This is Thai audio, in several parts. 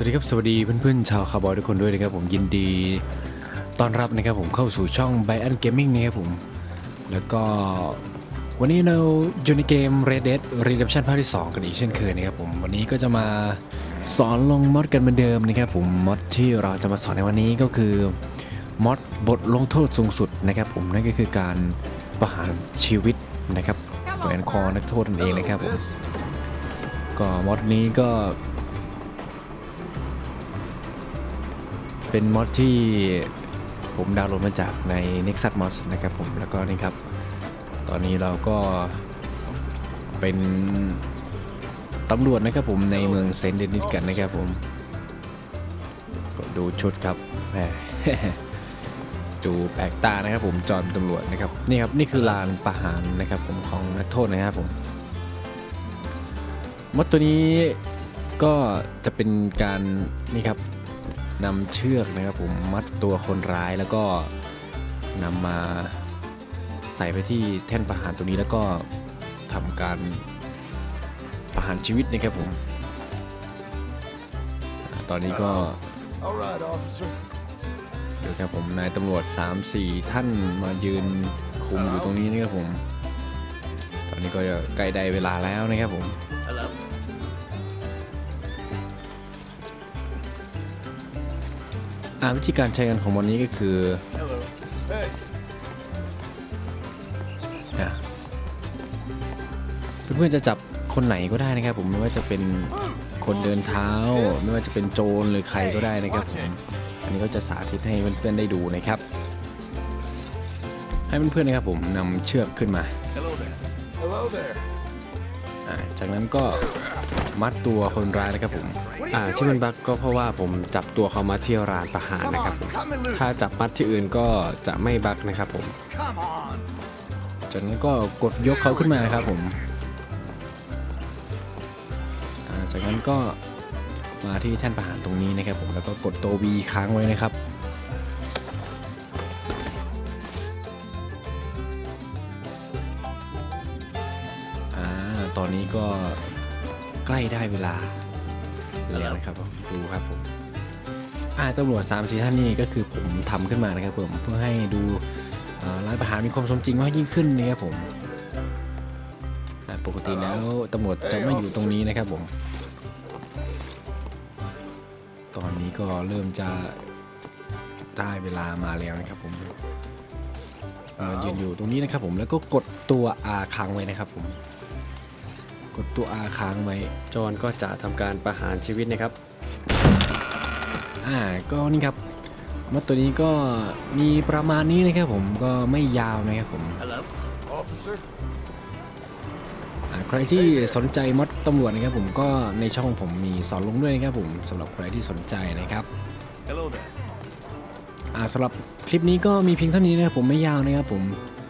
สวัสดีครับ สวัสดีเพื่อนๆชาวคาร์บอยทุกคนด้วยนะครับผมยินดีต้อนรับนะครับผมเข้าสู่ช่อง b บ a n Gaming นะครับผม แล้วก็วันนี้เราอยู่ในเกม Red Dead Redemption ภาคที่ 2 กันอีกเช่นเคยนะครับผมวันนี้ก็จะมาสอนลงมอดกันเหมือนเดิมนะครับผมมอดที่เราจะมาสอนในวันนี้ก็คือมอดบทลงโทษสูงสุดนะครับผมนั่นก็คือการประหารชีวิตนะครับแหวนคอนักโทษนั่นเองนะครับผมก็มอดนี้ก็ เป็นมอดที่ผมดาวน์โหลดมาจากใน Nexus Mods นะครับผมแล้วก็นี่ครับ ตอนนี้เราก็เป็นตำรวจนะครับผมในเมืองเซนต์เดนิสกันนะครับผมก็ดูชุดครับแหมดูแปลกตานะครับผมจอมตำรวจนะครับนี่ครับนี่คือลานประหารนะครับผมของนักโทษนะครับผมมดตัวนี้ก็จะเป็นการนี่ครับ นำเชือกนะครับผมมัดตัวคนร้ายแล้วก็นำมาใส่ไปที่แท่นประหารตรงนี้แล้วก็ทำการประหารชีวิตนะครับผมอ่าตอนนี้ก็ All right, officer. ดูครับผมนายตำรวจ 3-4 ท่านมายืนคุมอยู่ตรงนี้นะครับผม ตอนนี้ก็ใกล้ได้เวลาแล้วนะครับผม Hello. อ่าวิธีการใช้งานของวันนี้ก็คือ Hello. Hey. อะเพื่อนๆจะจับคนไหนก็ได้นะครับ ผมไม่ว่าจะเป็นคนเดินเท้า ไม่ว่าจะเป็นโจรหรือใครก็ได้นะครับผมอันนี้ก็จะสาธิตให้เพื่อนๆได้ดูนะครับ ให้เพื่อนๆนะครับผมนำเชือกขึ้นมา Hello there. Hello there. อ่าจากนั้นก็ มัดตัวคนร้ายนะครับผมอ่าที่มันบักก็เพราะว่าผมจับตัวเขามาที่ร้านประหาร Come นะครับ on, ผม cut me loose. ถ้าจับมัดที่อื่นก็จะไม่บักนะครับผม Come on. จากนั้นก็กดยกเขาขึ้นมาครับผมอ่าจากนั้นก็มาที่แท่นประหารตรงนี้นะครับผมแล้วก็กดตัว V ค้างไว้นะครับอ่าตอนนี้ก็ ใกล้ได้เวลาแล้วนะครับผมดูครับผมอ่าตำรวจ3ามสี่ท่านนี่ก็คือผมทำขึ้นมานะครับผมเพื่อให้ดูอ่าร้านประหารมีความสมจริงมากยิ่งขึ้นนะครับผมอ่าปกติแล้วตำรวจจะไม่อยู่ตรงนี้นะครับผม ตอนนี้ก็เริ่มจะได้เวลามาแล้วนะครับผมเรายืนอยู่ตรงนี้นะครับผมแล้วก็กดตัว R ค้างไว้นะครับผม กดตัว R ค้างไว้จอนก็จะทำการประหารชีวิตนะครับ อ่าก็นี่ครับมดตัวนี้ก็มีประมาณนี้นะครับผมก็ไม่ยาวนะครับผม Hello. Officer. อ่าใครที่สนใจมดตำรวจนะครับผมก็ในช่องผมมีสอนลงด้วยนะครับผมสำหรับใครที่สนใจนะครับ Hello there. อ่าสำหรับคลิปนี้ก็มีเพียงเท่านี้นะครับผมไม่ยาวนะครับผม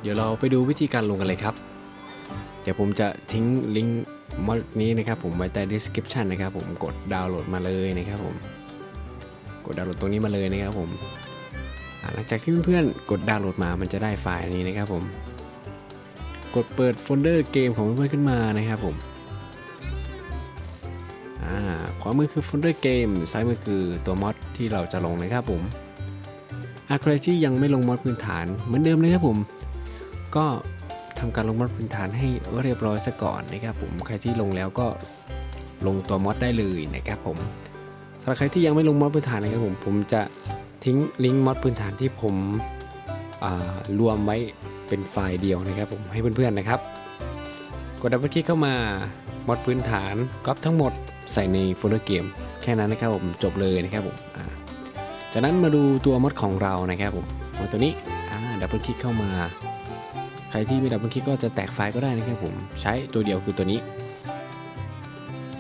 เดี๋ยวเราไปดูวิธีการลงกันเลยครับ เดี๋ยวผมจะทิ้งลิงก์ มอดนี้นะครับผมไว้ใต้ description นะครับผมกดดาวน์โหลดมาเลยนะครับผมกดดาวน์โหลดตรงนี้มาเลยนะครับผมหลังจากที่เพื่อนๆกดดาวน์โหลดมามันจะได้ไฟล์นี้นะครับผมกดเปิดโฟลเดอร์เกมของเพื่อนๆขึ้นมานะครับผมขวามือคือโฟลเดอร์เกมซ้ายมือคือตัวมอดที่เราจะลงนะครับผมอาใครที่ยังไม่ลงมอดพื้นฐานเหมือนเดิมเลยครับผม ก็ ทำการลงมอดพื้นฐานให้เรียบร้อยซะก่อนนะครับผมใครที่ลงแล้วก็ลงตัวมอดได้เลยนะครับผมสำหรับใครที่ยังไม่ลงมอดพื้นฐานนะครับผมผมจะทิ้งลิงก์มอดพื้นฐานที่ผมรวมไว้เป็นไฟล์เดียวนะครับผมให้เพื่อนๆนะครับกดดับเบิลคลิกเข้ามามอดพื้นฐานก๊อปทั้งหมดใส่ในโฟลเดอร์เกมแค่นั้นนะครับผมจบเลยนะครับผมจากนั้นมาดูตัวมอดของเรานะครับผมมอดตัวนี้ดับเบิลคลิกเข้ามา ใครที่ไม่ดับเบิลคลิกก็จะแตกไฟล์ก็ได้นะครับผม ใช้ตัวเดียวคือตัวนี้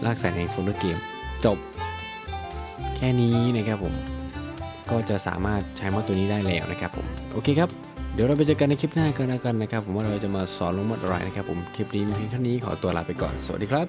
ลากแส่งโฟลเดอร์เกม จบ แค่นี้นะครับผม ก็จะสามารถใช้มอดตัวนี้ได้แล้วนะครับผม โอเคครับ เดี๋ยวเราไปเจอกันในคลิปหน้ากันแล้วกันนะครับ ผมว่าเราจะมาสอนลงมอดอะไรนะครับผม คลิปนี้มีเพียงเท่านี้ขอตัวลาไปก่อน สวัสดีครับ